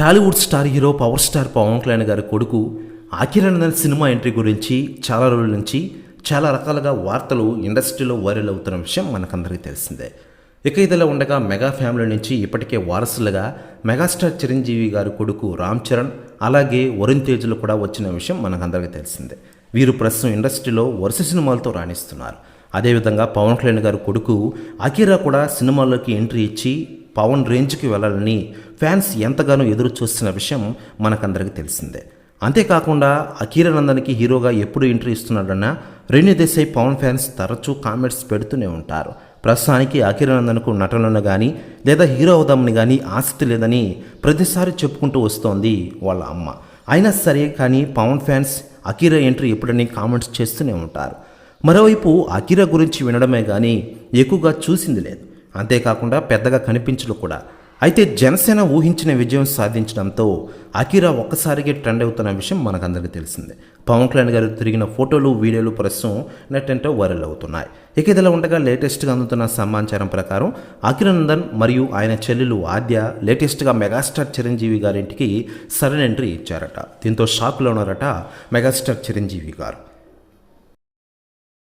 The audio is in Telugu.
Tollywood star hero power star Pawan Kalyan గారి కొడుకు ఆకిరణ్ సినిమా ఎంట్రీ గురించి చాలా రోజుల నుంచి చాలా రకాలుగా వార్తలు ఇండస్ట్రీలో వైరల్ అవుతున్న విషయం మనకందరికీ తెలిసిందే. ఇక ఇదిలా ఉండగా మెగా ఫ్యామిలీ నుంచి ఇప్పటికే వారసులుగా మెగాస్టార్ చిరంజీవి గారి కొడుకు రామ్ చరణ్ అలాగే వరుణ్ తేజ్లు కూడా వచ్చిన విషయం మనకందరికీ తెలిసిందే. వీరు ప్రస్తుతం ఇండస్ట్రీలో వరుస సినిమాలతో రాణిస్తున్నారు. అదేవిధంగా పవన్ కళ్యాణ్ గారి కొడుకు అఖీరా కూడా సినిమాల్లోకి ఎంట్రీ ఇచ్చి పవన్ రేంజ్కి వెళ్ళాలని ఫ్యాన్స్ ఎంతగానో ఎదురు చూస్తున్న విషయం మనకందరికీ తెలిసిందే. అంతేకాకుండా అకీరానందన్కి హీరోగా ఎప్పుడు ఎంట్రీ ఇస్తున్నాడన్న రెన్యూ దేశాయ్ పవన్ ఫ్యాన్స్ తరచూ కామెంట్స్ పెడుతూనే ఉంటారు. ప్రస్తుతానికి అఖీరానందన్కు నటనను కానీ లేదా హీరో అవుదామని కానీ ఆసక్తి లేదని ప్రతిసారి చెప్పుకుంటూ వస్తోంది వాళ్ళ అమ్మ. అయినా సరే కానీ పవన్ ఫ్యాన్స్ అఖీరా ఎంట్రీ ఎప్పుడని కామెంట్స్ చేస్తూనే ఉంటారు. మరోవైపు అఖీరా గురించి వినడమే కానీ ఎక్కువగా చూసింది లేదు. అంతేకాకుండా పెద్దగా కనిపించడు కూడా. అయితే జనసేన ఊహించిన విజయం సాధించడంతో అకిరా ఒక్కసారిగా ట్రెండ్ అవుతున్న విషయం మనకందరికీ తెలిసిందే. పవన్ కళ్యాణ్ గారు తిరిగిన ఫోటోలు వీడియోలు ప్రస్తుతం నెట్ అంటే వైరల్ అవుతున్నాయి. ఇక ఇదిలా ఉండగా లేటెస్ట్గా అందుతున్న సమాచారం ప్రకారం అఖిరానందన్ మరియు ఆయన చెల్లెలు ఆద్య లేటెస్ట్గా మెగాస్టార్ చిరంజీవి గారింటికి సరైన ఎంట్రీ ఇచ్చారట. దీంతో షాక్లో ఉన్నారట మెగాస్టార్ చిరంజీవి గారు.